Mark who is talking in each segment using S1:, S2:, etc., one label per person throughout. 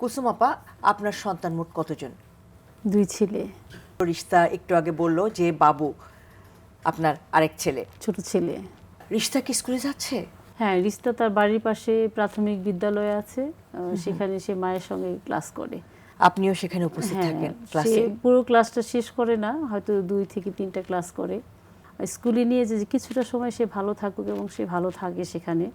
S1: কুসুম আপা আপনার সন্তান মোট কতজন?
S2: দুই ছেলে।
S1: রিস্তা একটু আগে বলল যে বাবু আপনার আরেক ছেলে।
S2: ছোট ছেলে।
S1: রিস্তা কি স্কুলে যাচ্ছে?
S2: হ্যাঁ রিস্তা তার বাড়ির পাশে প্রাথমিক বিদ্যালয় আছে। সেখানে সে মায়ের সঙ্গে ক্লাস করে।
S1: আপনিও সেখানে উপস্থিত
S2: হ্যাঁ
S1: থাকেন ক্লাসে?
S2: পুরো ক্লাসটা শেষ করে না হয়তো দুই থেকে তিনটা ক্লাস করে। স্কুলে নিয়ে যে কিছুটা সময় সে ভালো থাকুক এবং সে ভালো থাকে সেখানে।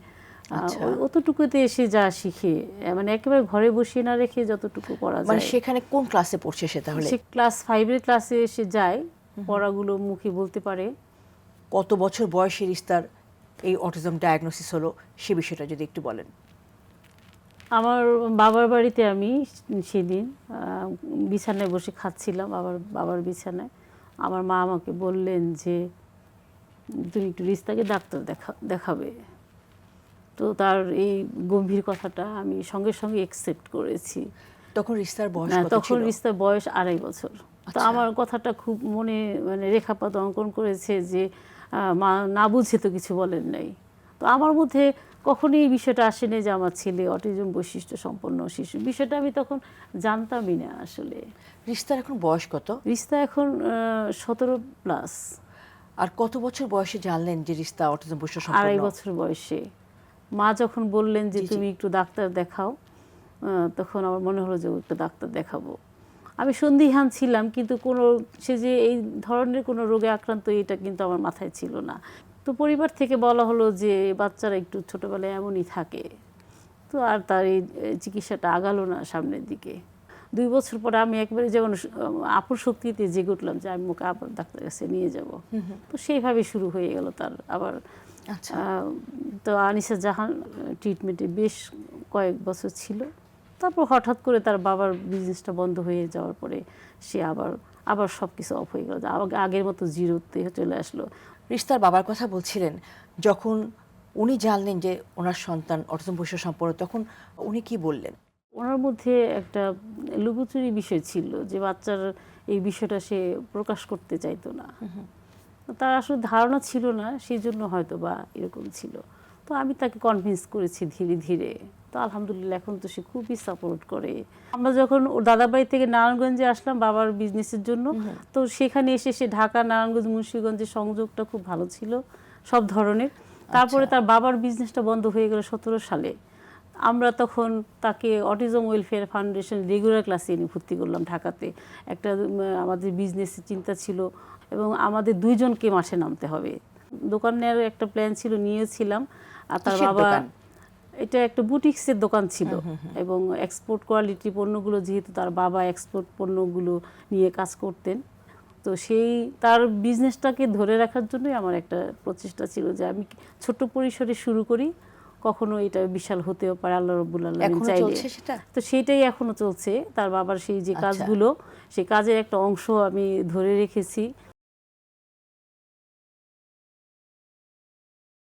S2: অতটুকুতে এসে যা শিখে মানে একেবারে ঘরে বসিয়ে না রেখে যতটুকু করা
S1: মানে
S2: যায়।
S1: সেখানে কোন ক্লাসে পড়ছে সে তাহলে?
S2: সে ক্লাস ফাইভের ক্লাসে এসে যায় পড়াগুলো মুখে বলতে পারে।
S1: কত বছর বয়সে রিস্তার এই অটিজম ডায়াগনোসিস হলো সে বিষয়টা যদি একটু বলেন?
S2: আমার বাবার বাড়িতে আমি সেদিন বিছানায় বসে খাচ্ছিলাম বাবার বাবার বিছানায়। আমার মা আমাকে বললেন যে তুমি একটু রিস্তাকে ডাক্তার দেখা দেখাবে। তো তার এই গম্ভীর কথাটা আমি সঙ্গে সঙ্গে একসেপ্ট করেছি।
S1: তখন রিস্তার বয়স
S2: না, তখন রিস্তার বয়স আড়াই বছর। তো
S1: আচ্ছা।
S2: আমার কথাটা খুব মনে মানে রেখাপাত অঙ্কন করেছে যে মা না বুঝে তো কিছু বলেন নাই। তো আমার মধ্যে কখনোই এই বিষয়টা আসেনি যে আমার ছেলে অটিজম বৈশিষ্ট্য সম্পন্ন শিশু। বিষয়টা আমি তখন জানতামই না আসলে।
S1: রিস্তার এখন বয়স কত?
S2: রিস্তা এখন সতেরো প্লাস
S1: আর কত বছর বয়সে জানলেন যে রিস্তা অটিজম বৈশিষ্ট্য
S2: আড়াই বছর বয়সে। মা যখন বললেন যে। তুমি একটু ডাক্তার দেখাও তখন আমার মনে হলো যে একটু ডাক্তার দেখাবো। আমি সন্দিহান ছিলাম কিন্তু কোনো সে যে এই ধরনের কোনো রোগে আক্রান্ত এটা কিন্তু আমার মাথায় ছিল না। তো পরিবার থেকে বলা হলো যে বাচ্চারা একটু ছোটোবেলায় এমনই থাকে। তো আর তার এই চিকিৎসাটা আগালো না সামনের দিকে। দুই বছর পরে আমি একবারে যেমন আপুর শক্তিতে জেগে উঠলাম যে আমি ওকে আবার ডাক্তারের কাছে নিয়ে যাব। তো সেইভাবে শুরু হয়ে গেল তার আবার
S1: আচ্ছা।
S2: তো আনিসা জাহান ট্রিটমেন্টে বেশ কয়েক বছর ছিল। তারপর হঠাৎ করে তার বাবার বিজনেসটা বন্ধ হয়ে যাওয়ার পরে সে আবার আবার সব কিছু অফ হয়ে গেল। আগের মতো জিরোতে চলে আসলো।
S1: রিস্তার বাবার কথা বলছিলেন যখন উনি জানলেন যে ওনার সন্তান অটিজম বৈশ্য সম্পন্ন তখন উনি কি বললেন?
S2: ওনার মধ্যে একটা লুকোচুরি বিষয় ছিল যে বাচ্চার এই বিষয়টা সে প্রকাশ করতে চাইতো না। তার আসলে ধারণা ছিল না সেই জন্য হয়তো বা এরকম ছিল। তো আমি তাকে কনভিন্স করেছি ধীরে ধীরে। তো আলহামদুলিল্লাহ এখন তো সে খুবই সাপোর্ট করে। আমরা যখন ওর দাদাবাড়ি থেকে নারায়ণগঞ্জে আসলাম বাবার বিজনেসের জন্য তো সেখানে এসে সে ঢাকা নারায়ণগঞ্জ মুন্সিগঞ্জের সংযোগটা খুব ভালো ছিল সব ধরনের। তারপরে তার বাবার বিজনেসটা বন্ধ হয়ে গেল সতেরো সালে। আমরা তখন তাকে অটিজম ওয়েলফেয়ার ফাউন্ডেশন রেগুলার ক্লাসে এনে ভর্তি করলাম ঢাকাতে। একটা আমাদের বিজনেসের চিন্তা ছিল এবং আমাদের দুইজনকে মাসে নামতে হবে। দোকান নেওয়ার একটা প্ল্যান ছিল নিয়েছিলাম। আর তার বাবা এটা একটা বুটিক্সের দোকান ছিল এবং এক্সপোর্ট কোয়ালিটি পণ্যগুলো যেহেতু তার বাবা এক্সপোর্ট পণ্যগুলো নিয়ে কাজ করতেন তো সেই তার বিজনেসটাকে ধরে রাখার জন্যই আমার একটা প্রচেষ্টা ছিল যে আমি ছোট পরিসরে শুরু করি কখনো এটা বিশাল হতেও পারে আল্লাহ রব্বুল আলমিন চাইলে। তো সেটাই এখনও চলছে তার বাবার সেই যে
S1: আচ্ছা।
S2: কাজগুলো সেই কাজের একটা অংশ আমি ধরে রেখেছি।